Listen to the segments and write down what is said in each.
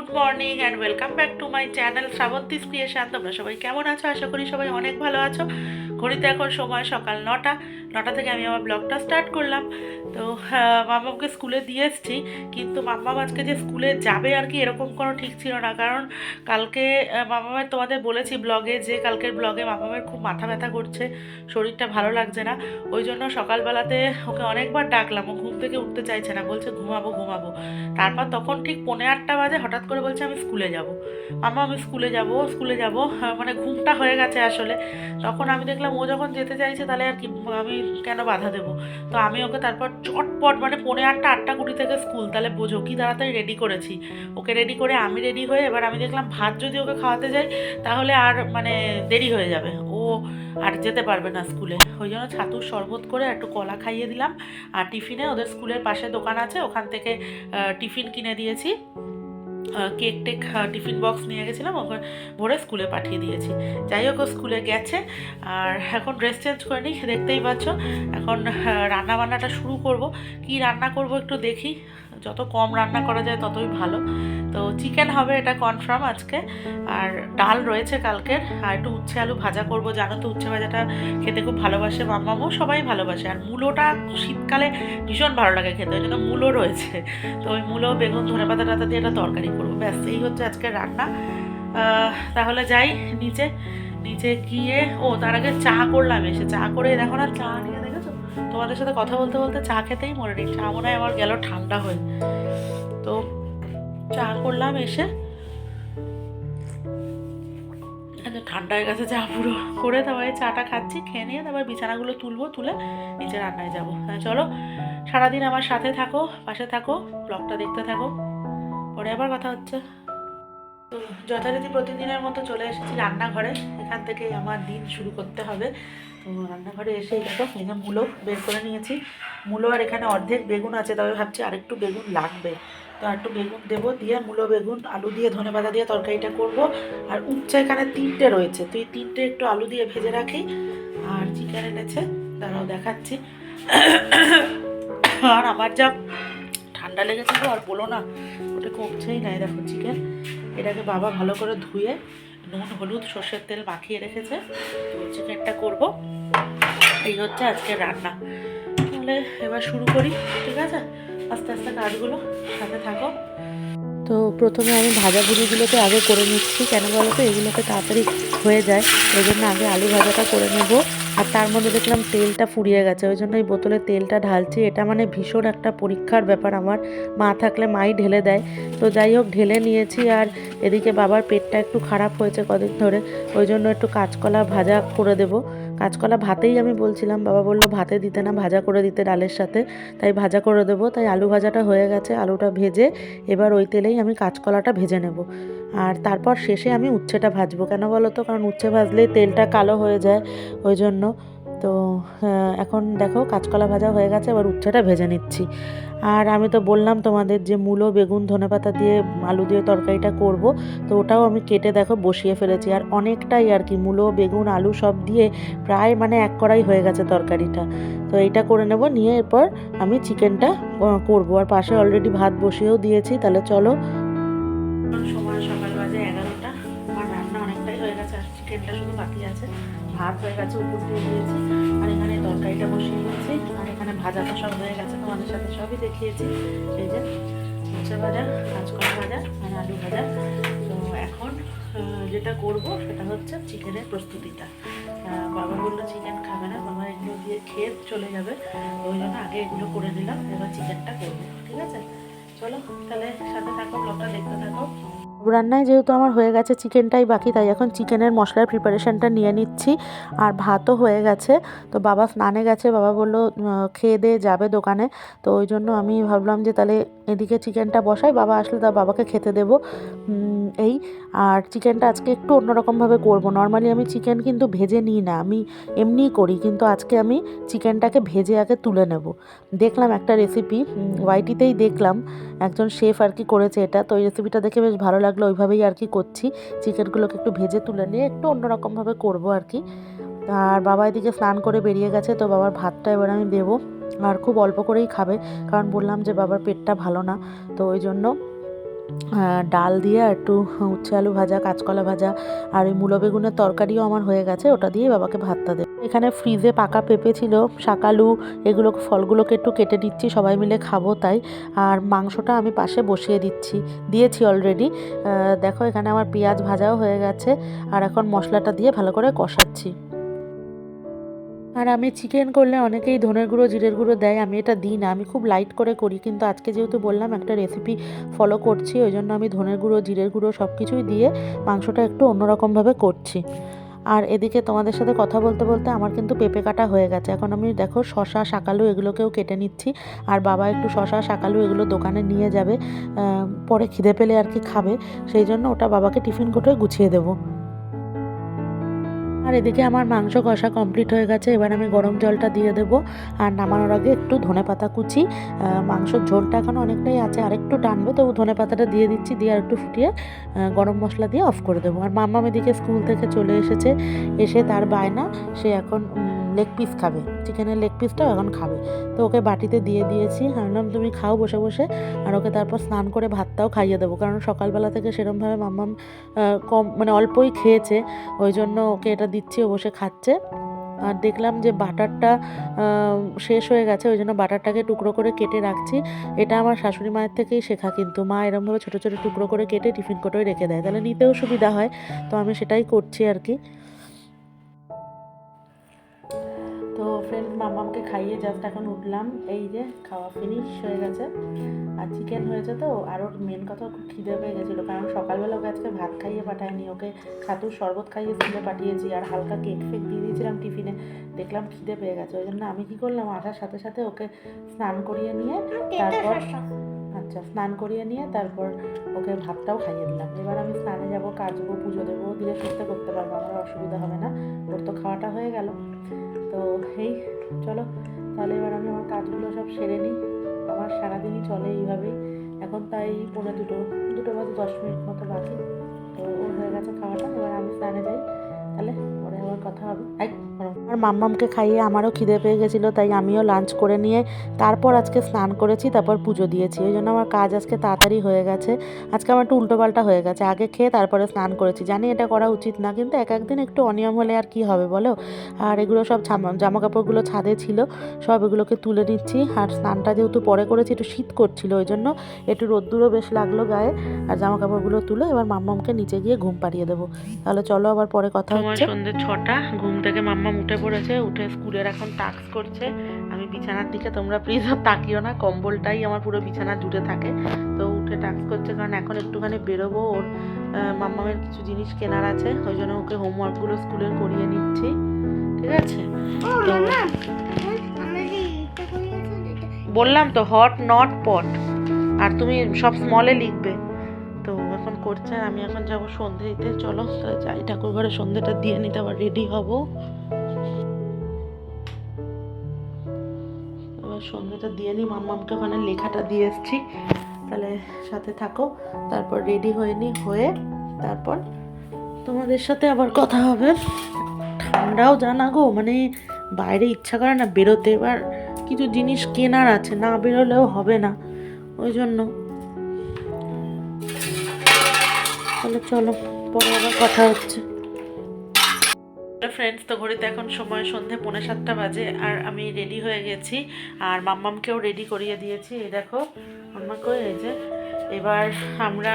Good morning and welcome back to my channel Srabanti's creation তোমরা সবাই কেমন আছো? আশা করি সবাই অনেক ভালো আছো। ঘড়িতে এখন সময় সকাল নটা নটা থেকে আমি আমার ব্লগটা স্টার্ট করলাম। তো মাম্মাকে স্কুলে দিয়ে এসেছি, কিন্তু মাম্মাম আজকে যে স্কুলে যাবে আর কি এরকম কোনো ঠিক ছিল না। কারণ কালকে মামামের তোমাদের বলেছি ব্লগে যে কালকের ব্লগে মামামের খুব মাথা ব্যথা করছে, শরীরটা ভালো লাগছে না। ওই জন্য সকালবেলাতে ওকে অনেকবার ডাকলাম, ও ঘুম থেকে উঠতে চাইছে না, বলছে ঘুমাবো ঘুমাবো। তারপর তখন ঠিক পৌনে আটটা বাজে, হঠাৎ করে বলছে আমি স্কুলে যাব। মামা আমি স্কুলে যাব স্কুলে যাব। মানে ঘুমটা হয়ে গেছে আসলে। তখন আমি দেখলাম ও যখন যেতে চাইছে তাহলে আর কি আমি কেন বাধা দেবো? তো আমি ওকে তারপর চটপট মানে পৌনে আটটা আটটা কুড়ি থেকে স্কুল, তাহলে বোঝো কি তাড়াতাড়ি রেডি করেছি। ওকে রেডি করে আমি রেডি হয়ে এবার আমি দেখলাম ভাত যদি ওকে খাওয়াতে যাই, তাহলে আর মানে দেরি হয়ে যাবে। ও আর যেতে পারবে না স্কুলে। ওই জন্য ছাতুর শরবত করে একটু কলা খাইয়ে দিলাম। আর টিফিনে ওদের স্কুলের পাশে দোকান আছে, ওখান থেকে টিফিন কিনে দিয়েছি। কেক টেক টিফিন বক্স নিয়ে গেছিলাম ওখানে ভরে স্কুলে পাঠিয়ে দিয়েছি। যাই হোক স্কুলে গেছে, আর এখন ড্রেস চেঞ্জ করে নিই, দেখতেই পাচ্ছ। এখন রান্না বান্নাটা শুরু করব। কি রান্না করব একটু দেখি। যত কম রান্না করা যায় ততই ভালো। তো চিকেন হবে এটা কনফার্ম আজকে। আর ডাল রয়েছে কালকের আর একটু উচ্ছে আলু ভাজা করব। জানো তো উচ্ছে ভাজাটা খেতে খুব ভালোবাসে মাম্মামও সবাই ভালোবাসে। আর মূলোটা শীতকালে ভীষণ ভালো লাগে খেতে, ওই জন্য মূলো রয়েছে। তো ওই মূলো, বেগুন, ধনে পাতা, টাতা দিয়ে একটা তরকারি করব। ব্যাস, এই হচ্ছে আজকের রান্না। তাহলে যাই নিচে। নিচে গিয়ে, ও তার আগে চা করলাম এসে। চা করে দেখো না, চা নিয়ে তোমাদের সাথে কথা বলতে বলতে চা খেতেই নেই চা মনে হয় আমার গেল ঠান্ডা হয়ে। তো চা করলাম এসে। এই যে ঠান্ডা হয়ে গেছে চা পুরো করে তারপরে চাটা খাচ্ছি, খেয়ে নিয়ে তারপর বিছানাগুলো তুলবো, তুলে নিচে রান্নায় যাব। চলো, সারাদিন আমার সাথে থাকো, পাশে থাকো ব্লগটা দেখতে থাকো। পরে আবার কথা হচ্ছে। তো যথারীতি প্রতিদিনের মতো চলে এসেছি রান্নাঘরে। এখান থেকে আমার দিন শুরু করতে হবে। তো রান্নাঘরে এসে দেখো এই যে মূলো বের করে নিয়েছি। মূলো আর এখানে অর্ধেক বেগুন আছে, তবে ভাবছি আরেকটু বেগুন লাগবে। তো একটু বেগুন দেবো দিয়ে মূলো, বেগুন, আলু দিয়ে ধনে পাতা দিয়ে তরকারিটা করব। আর উচ্চা এখানে তিনটে রয়েছে, তো এই তিনটে একটু আলু দিয়ে ভেজে রাখি। আর চিকেন এনেছে দাঁড়াও দেখাচ্ছি। আর আমার যা ঠান্ডা লেগেছে তো আর বলো না, ওটা কমছেই নাই দেখো চিকেন এটাকে বাবা ভালো করে ধুয়ে নুন, হলুদ, সর্ষের তেল মাখিয়ে রেখেছে। চিকেনটা করব। এই হচ্ছে আজকে রান্না। তাহলে এবার শুরু করি, ঠিক আছে? আস্তে আস্তে কাজগুলো সাথে থাকো। তো প্রথমে আমি ভাজাভুজিগুলোকে আগে করে নিচ্ছি। কেন বলো তো? এগুলোকে তাড়াতাড়ি হয়ে যায়। ওই জন্য আগে আলু ভাজাটা করে নেব। আর তার মধ্যে দেখলাম তেলটা ফুরিয়ে গেছে। ওই জন্য এই বোতলে তেলটা ঢালছি। এটা মানে ভীষণ একটা পরীক্ষার ব্যাপার আমার। মা থাকলে মাই ঢেলে দেয়। তো যাই হোক, ঢেলে নিয়েছি। আর এদিকে বাবার পেটটা একটু খারাপ হয়েছে কদিন ধরে। ওই জন্য একটু কাঁচকলা ভাজা করে দেবো। কাঁচকলা ভাতেই আমি বলছিলাম, বাবা বলল ভাতে দিতে না, ভাজা করে দিতে ডালের সাথে। তাই ভাজা করে দেবো, তাই আলু ভাজাটা হয়ে গেছে, আলুটা ভেজে এবার ওই তেলেই আমি কাঁচকলাটা ভেজে নেব। আর তারপর শেষে আমি উচ্ছেটা ভাজবো। কেন বলো তো? কারণ উচ্ছে ভাজলেই তেলটা কালো হয়ে যায়, ওই জন্য। তো এখন দেখো কাঁচকলা ভাজা হয়ে গেছে, এবার উচ্ছেটা ভেজে নিচ্ছি। আর আমি তো বললাম তোমাদের যে মূলো, বেগুন, ধনেপাতা দিয়ে, আলু দিয়ে তরকারিটা করব, তো ওটাও আমি কেটে দেখো বসিয়ে ফেলেছি। আর অনেকটাই আর কি, মূলো, বেগুন, আলু সব দিয়ে প্রায় মানে এক কড়াই হয়ে গেছে তরকারিটা। তো এইটা করে নেব, নিয়ে এরপর আমি চিকেনটা করব। আর পাশে অলরেডি ভাত বসিয়েও দিয়েছি, তাহলে চলো। ভাত হয়ে গেছে, উপর দিয়ে দিয়েছি। আর এখানে তরকারিটা বসিয়ে দিয়েছি। আর এখানে ভাজাটা সব হয়ে গেছে, তোমাদের সাথে সবই দেখিয়েছি। এই যে উচ্ছে ভাজা, কাঁচকলা ভাজা আর আলু ভাজা। তো এখন যেটা করব সেটা হচ্ছে চিকেনের প্রস্তুতিটা। বাবা বলল, চিকেন খাবে না, বাবা এগুলো দিয়ে খেয়ে চলে যাবে। ওই জন্য আগে এগুলো করে নিলাম, এবার চিকেনটা করব, ঠিক আছে? চলো, তাহলে সাথে থাকো ব্লগটা দেখতে থাকো। রান্নায় যেহেতু আমার হয়ে গেছে চিকেনটাই বাকি, তাই এখন চিকেনের মশলার প্রিপারেশানটা নিয়ে নিচ্ছি। আর ভাতও হয়ে গেছে। তো বাবা স্নানে গেছে, বাবা বলল খেয়ে দিয়ে যাবে দোকানে। তো ওই জন্য আমি ভাবলাম যে তাহলে এদিকে চিকেনটা বসাই, বাবা আসলে তা বাবাকে খেতে দেবো। এই, আর চিকেনটা আজকে একটু অন্যরকমভাবে করব। নর্মালি আমি চিকেন কিন্তু ভেজে নিই না, আমি এমনিই করি, কিন্তু আজকে আমি চিকেনটাকে ভেজে আগে তুলে নেব। দেখলাম একটা রেসিপি ওয়াইটিতেই দেখলাম, একজন শেফ আর কি করেছে এটা। তো ওই রেসিপিটা দেখে বেশ ভালো লাগল ওইভাবেই আর কি করছি। চিকেনগুলোকে একটু ভেজে তুলে নিয়ে একটু অন্যরকমভাবে করব আর কি। আর বাবা এদিকে স্নান করে বেরিয়ে গেছে, তো বাবার ভাতটা এবার আমি দেবো। আর খুব অল্প করেই খাবে, কারণ বললাম যে বাবার পেটটা ভালো না, তো ওই জন্য ডাল দিয়ে আর একটু উচ্ছে আলু ভাজা, কাঁচকলা ভাজা আর ওই মূলো বেগুনের তরকারিও আমার হয়ে গেছে। ওটা দিয়ে বাবাকে ভাতটা দেবে। এখানে ফ্রিজে পাকা পেঁপে ছিল শাকালু এগুলো, ফলগুলোকে একটু কেটে দিচ্ছি সবাই মিলে খাব তাই। আর মাংসটা আমি পাশে বসিয়ে দিচ্ছি, দিয়েছি অলরেডি দেখো এখানে আমার পেঁয়াজ ভাজাও হয়ে গেছে। আর এখন মশলাটা দিয়ে ভালো করে কষাচ্ছি। আর আমি চিকেন করলে অনেকেই ধনের গুঁড়ো, জিরের গুঁড়ো দেয়। আমি এটা দিই না, আমি খুব লাইট করে করি। কিন্তু আজকে যেহেতু বললাম একটা রেসিপি ফলো করছি, ওই জন্য আমি ধনের গুঁড়ো, জিরের গুঁড়ো সব কিছুই দিয়ে মাংসটা একটু অন্যরকমভাবে করছি। আর এদিকে তোমাদের সাথে কথা বলতে বলতে আমার কিন্তু পেঁপে কাটা হয়ে গেছে। এখন আমি দেখো শশা শাকালু এগুলোকেও কেটে নিচ্ছি। আর বাবা একটু শশা শাকালু এগুলো দোকানে নিয়ে যাবে পরে খিদে পেলে আর কি খাবে। সেই জন্য ওটা বাবাকে টিফিন কোটোয় গুছিয়ে দেবো। আর এদিকে আমার মাংস কষা কমপ্লিট হয়ে গেছে, এবার আমি গরম জলটা দিয়ে দেবো। আর নামানোর আগে একটু ধনে পাতা কুচি। মাংসর ঝোলটা এখন অনেকটাই আছে আর একটু টানবে, তবু ধনে পাতাটা দিয়ে দিচ্ছি, দিয়ে আর একটু ফুটিয়ে গরম মশলা দিয়ে অফ করে দেবো। আর মাম্মাম এদিকে স্কুল থেকে চলে এসেছে, এসে তার বায়না, সে এখন লেগ পিস খাবে। চিকেনের লেগ পিসটাও এখন খাবে। তো ওকে বাটিতে দিয়ে দিয়েছি। ভাবলাম, তুমি খাও বসে বসে। আর ওকে তারপর স্নান করে ভাতটাও খাইয়ে দেবো। কারণ সকালবেলা থেকে সেরমভাবে মাম্মাম কম মানে অল্পই খেয়েছে। ওই জন্য ওকে এটা দিচ্ছি, ও বসে খাচ্ছে। আর দেখলাম যে বাটারটা শেষ হয়ে গেছে। ওই জন্য বাটারটাকে টুকরো করে কেটে রাখছি। এটা আমার শাশুড়ি মায়ের থেকেই শেখা। কিন্তু মা এরমভাবে ছোটো ছোটো টুকরো করে কেটে টিফিন কোটোয় রেখে দেয়। তাহলে নিতেও সুবিধা হয়। তো আমি সেটাই করছি আর কি। মামামকে খাইয়ে জাস্ট এখন উঠলাম এই যে খাওয়া ফিনিশ হয়ে গেছে। আর চিকেন হয়েছে তো আর ওর মেন কথা খুব খিদে পেয়ে গেছিল কারণ সকালবেলা ওকে আজকে ভাত খাইয়ে পাঠায়নি ওকে ছাতুর শরবত খাইয়ে স্কুলে পাঠিয়েছি আর হালকা কেক ফেক দিয়ে দিয়েছিলাম টিফিনে দেখলাম খিদে পেয়ে গেছে ওই জন্য আমি কী করলাম আসার সাথে সাথে ওকে স্নান করিয়ে নিয়ে তারপর আচ্ছা স্নান করিয়ে নিয়ে তারপর ওকে ভাতটাও খাইয়ে দিলাম। এবার আমি স্নানে যাব কাচবো পুজো দেবো ধীরে সুস্থে করতে পারব আমার অসুবিধা হবে না ওর তো খাওয়াটা হয়ে গেল। তো এই, চলো, তাহলে এবার আমি আমার কাজগুলো সব সেরে নিই। আমার সারাদিনই চলে এইভাবেই এখন তাই পনেরো দুটো দুটো বাজে দশ মিনিট মতো বাকি তো ওর হয়ে গেছে খাওয়াটা, এবার আমি স্নানে যাই। তাহলে পরে আবার কথা হবে। মাম্মামকে খাইয়ে আমারও খিদে পেয়ে গেছিল তাই আমিও লাঞ্চ করে নিয়ে তারপর আজকে স্নান করেছি তারপর পুজো দিয়েছি। ওই জন্য আমার কাজ আজকে তাড়াতাড়ি হয়ে গেছে। আজকে আমার একটু উল্টোপাল্টা হয়ে গেছে। আগে খেয়ে তারপরে স্নান করেছি। জানি এটা করা উচিত না কিন্তু এক একদিন একটু অনিয়ম হলে আর কি হবে বলো? আর এগুলো সব জামা কাপড়গুলো ছাদে ছিল সব এগুলোকে তুলে নিচ্ছি। আর স্নানটা যেহেতু পরে করেছি একটু শীত করছিল ওই জন্য একটু রোদ্দুরও বেশ লাগল গায়ে। আর জামা কাপড়গুলো তুলে এবার মাম্মামকে নিচে গিয়ে ঘুম পাড়িয়ে দেবো। তাহলে চলো আবার পরে কথা হচ্ছে। সন্ধ্যে ছটা ঘুম থেকে মাম্মাম উঠে পড়েছে উঠে স্কুলের এখন টাস্ক করছে। আমি বিছানার দিকে তোমরা প্লিজ আর তাকিও না কম্বলটাই আমার পুরো বিছানা জুড়ে থাকে। তো উঠে টাস্ক করছে কারণ এখন একটুখানি বেরোবো ওর মাম্মামের কিছু জিনিস কেনার আছে ওই জন্য ওকে হোমওয়ার্কগুলো স্কুলের করিয়ে নিচ্ছি। ঠিক আছে? বললাম তো হট নট পট আর তুমি সব স্মলে লিখবে। তো এখন করছে আমি এখন যাব সন্ধে দিতে চলো যাই ঠাকুর ঘরে সন্ধেটা দিয়ে নিতে আবার রেডি হব। সন্ধেটা দিয়ে নিই মাম্মামকে ওখানে লেখাটা দিয়ে এসছি। তাহলে সাথে থাকো, তারপর রেডি হয়ে নি, হয়ে তারপর তোমাদের সাথে আবার কথা হবে। ঠান্ডাও জানা গো মানে বাইরে ইচ্ছা করে না বেরোতে, এবার কিছু জিনিস কেনার আছে, না বেরোলেও হবে না, ওই জন্য। তাহলে চলো, পরে আবার কথা হচ্ছে। ফ্রেন্ডস তো ঘড়িতে এখন সময় সন্ধে পৌনে সাতটা বাজে, আর আমি রেডি হয়ে গেছি, আর মাম্মামকেও রেডি করিয়ে দিয়েছি। এই দেখো মাম্মাকেও এই যে, এবার আমরা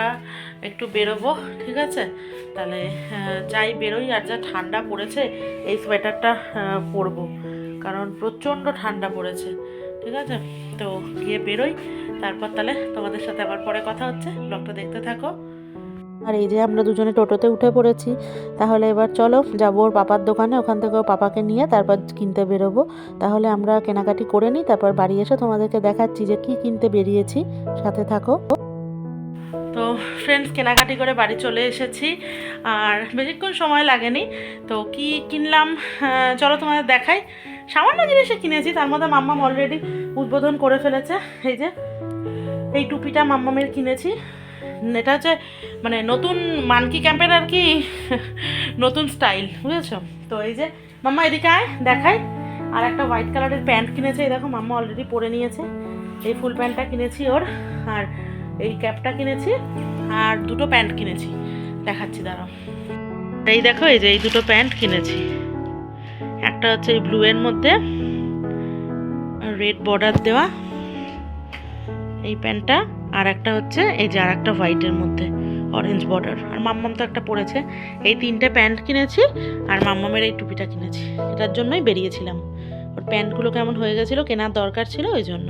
একটু বেরোবো, ঠিক আছে? তাহলে যাই বেরোই, আর যা ঠান্ডা পড়েছে, এই সোয়েটারটা পরবো, কারণ প্রচণ্ড ঠান্ডা পড়েছে, ঠিক আছে? তো গিয়ে বেরোই, তারপর তাহলে তোমাদের সাথে আবার পরে কথা হচ্ছে। ব্লগটা দেখতে থাকো। আর এই যে আমরা দুজনে টোটোতে উঠে পড়েছি, তাহলে এবার চলো যাব ওর পাপার দোকানে, ওখান থেকে ওর পাপাকে নিয়ে তারপর কিনতে বেরোবো। তাহলে আমরা কেনাকাটি করে নিই, তারপর বাড়ি এসে তোমাদেরকে দেখাচ্ছি যে কি কিনতে বেরিয়েছি। সাথে থাকো। তো ফ্রেন্ডস কেনাকাটি করে বাড়ি চলে এসেছি, আর বেশিক্ষণ সময় লাগেনি। তো কি কিনলাম চলো তোমাদের দেখাই। সামান্য জিনিসে কিনেছি, তার মধ্যে মাম্মাম অলরেডি উদ্বোধন করে ফেলেছে। এই যে, এই টুপিটা মাম্মামের কিনেছি। এটা হচ্ছে মানে নতুন মানকি ক্যাম্পের আর কি নতুন স্টাইল, বুঝেছ? তো এই যে, মাম্মা এদিকে আয়, দেখাই। আর একটা হোয়াইট কালারের প্যান্ট কিনেছে, এই দেখো মাম্মা অলরেডি পরে নিয়েছে। এই ফুল প্যান্টটা কিনেছি ওর, আর এই ক্যাপটা কিনেছি, আর দুটো প্যান্ট কিনেছি। দেখাচ্ছি, দাঁড়াও। এই দেখো, এই যে এই দুটো প্যান্ট কিনেছি। একটা হচ্ছে এই ব্লু এর মধ্যে রেড বর্ডার দেওয়া। এই প্যান্টটা আর একটা হচ্ছে, এই যে আর একটা হোয়াইটের মধ্যে অরেঞ্জ বর্ডার আর মাম্মাম তো একটা পরেছে। এই তিনটে প্যান্ট কিনেছি, আর মাম্মামের এই টুপিটা কিনেছি। এটার জন্যই বেরিয়েছিলাম। ওর প্যান্টগুলো কেমন হয়ে গেছিল কেনার দরকার ছিল ওই জন্য।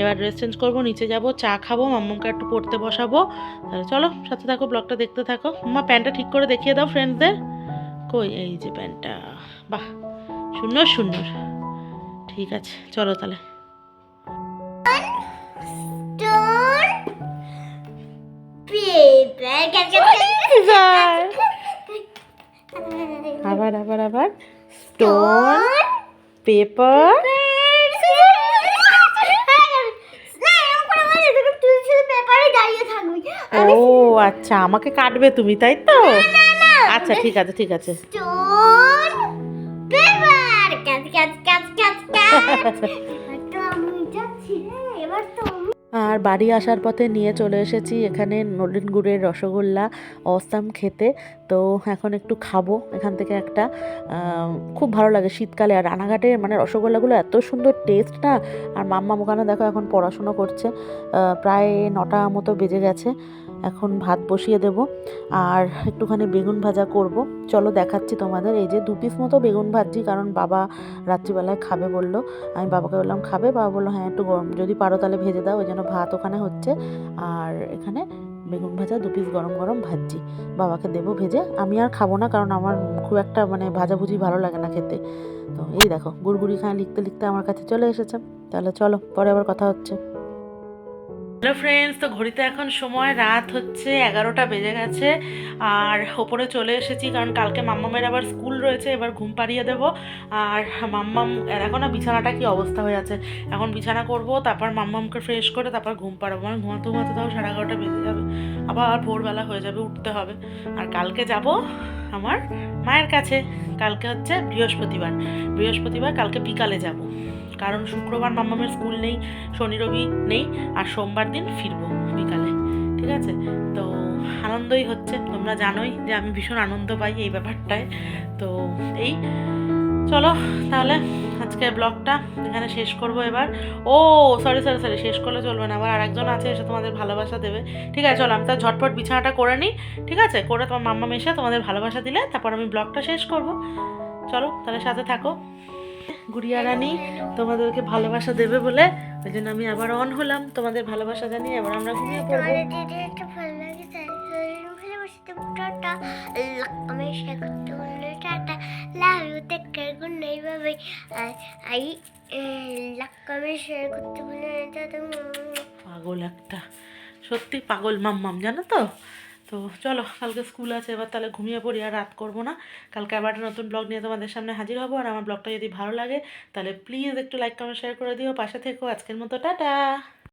এবার ড্রেস চেঞ্জ করব, নিচে যাব, চা খাব, মাম্মামকে একটু পড়তে বসাবো। তাহলে চলো, সাথে থাকো ব্লগটা দেখতে থাকো। মা প্যান্টটা ঠিক করে দেখিয়ে দাও ফ্রেন্ডসদের কই এই যে প্যান্টটা? বাহ, সুন্দর সুন্দর। ঠিক আছে, চলো তাহলে। আবার আবার আবার। স্টোন পেপার ও আচ্ছা আমাকে কাটবে তুমি তাই তো? আচ্ছা ঠিক আছে ঠিক আছে। এবার তো আর বাড়ি আসার পথে নিয়ে চলে এসেছি এখানে নলেন গুড়ের রসগোল্লা, অসাম খেতে। তো এখন একটু খাব এখান থেকে একটা। খুব ভালো লাগে শীতকালে। আর রানাঘাটে মানে রসগোল্লাগুলো এত সুন্দর টেস্ট না। আর মাম্মা ওখানে দেখো এখন পড়াশুনো করছে। প্রায় নটা মতো বেজে গেছে। এখন ভাত বসিয়ে দেব আর একটুখানি বেগুন ভাজা করব। চলো দেখাচ্ছি তোমাদের, এই যে দু পিস মতো বেগুন ভাজছি, কারণ বাবা রাত্রিবেলায় খাবে বলল। আমি বাবাকে বললাম, খাবে? বাবা বলল হ্যাঁ একটু গরম, যদি পারো তাহলে ভেজে দাও। ওই জন্য ভাত ওখানে হচ্ছে। আর এখানে বেগুন ভাজা দু পিস গরম গরম ভাজছি। বাবাকে দেবো ভেজে। আমি আর খাব না, কারণ আমার খুব একটা মানে ভাজাভুজি ভালো লাগে না খেতে। তো এই দেখো, গুড়গুড়ি খায় লিখতে লিখতে আমার কাছে চলে এসেছে। তাহলে চলো, পরে আবার কথা হচ্ছে। হ্যালো ফ্রেন্ডস তো ঘড়িতে এখন সময়, রাত হচ্ছে এগারোটা, বেজে গেছে। আর ওপরে চলে এসেছি কারণ কালকে মাম্মামের আবার স্কুল রয়েছে, এবার ঘুম পাড়িয়ে দেবো। আর মাম্মাম এখন না বিছানাটা কি অবস্থা হয়ে আছে? এখন বিছানা করব, তারপর মাম্মামকে ফ্রেশ করে তারপর ঘুম পাড়াবো। মানে ঘুমাতে ঘুমাতে তাও সাড়ে এগারোটা বেজে যাবে। আবার ভোরবেলা হয়ে যাবে, উঠতে হবে। আর কালকে যাব আমার মায়ের কাছে। কালকে হচ্ছে বৃহস্পতিবার। বৃহস্পতিবার, কালকে বিকালে যাব। কারণ শুক্রবার মাম্মামের স্কুল নেই, শনি রবি নেই, আর সোমবার দিন ফিরবো বিকালে, ঠিক আছে? তো আনন্দই হচ্ছে, তোমরা জানোই যে আমি ভীষণ আনন্দ পাই এই ব্যাপারটায়। তো এই, চলো তাহলে আজকে ব্লগটা এখানে শেষ করব এবার। ও সরি সরি সরি শেষ করলে চলবে না, আবার আরেকজন আছে এসে তোমাদের ভালোবাসা দেবে। ঠিক আছে, চলো আমি তার ঝটপট বিছানাটা করে নিই, ঠিক আছে? করে তোমার মাম্মা এসে তোমাদের ভালোবাসা দিলে, তারপর আমি ব্লগটা শেষ করব। চলো তাহলে সাথে থাকো। গুড়িয়া রানী তোমাদেরকে ভালোবাসা দেবে বলে। ওই জন্য আমি আবার অন হলাম তোমাদের ভালোবাসা জানিয়ে এবার আমরা ঘুমিয়ে পড়ব। পাগল একটা সত্যি পাগল মাম্মাম জানো তো? তো চলো, কালকে স্কুল আছে, এবার তাহলে ঘুমিয়ে পড়ি, আর রাত করব না। কালকে আবার একটা নতুন ব্লগ নিয়ে তোমাদের সামনে হাজির হব, আর আমার ব্লগটা যদি ভালো লাগে, তাহলে প্লিজ একটু লাইক কমেন্ট শেয়ার করে দিও। পাশে থেকো, আজকের মতো, টাটা!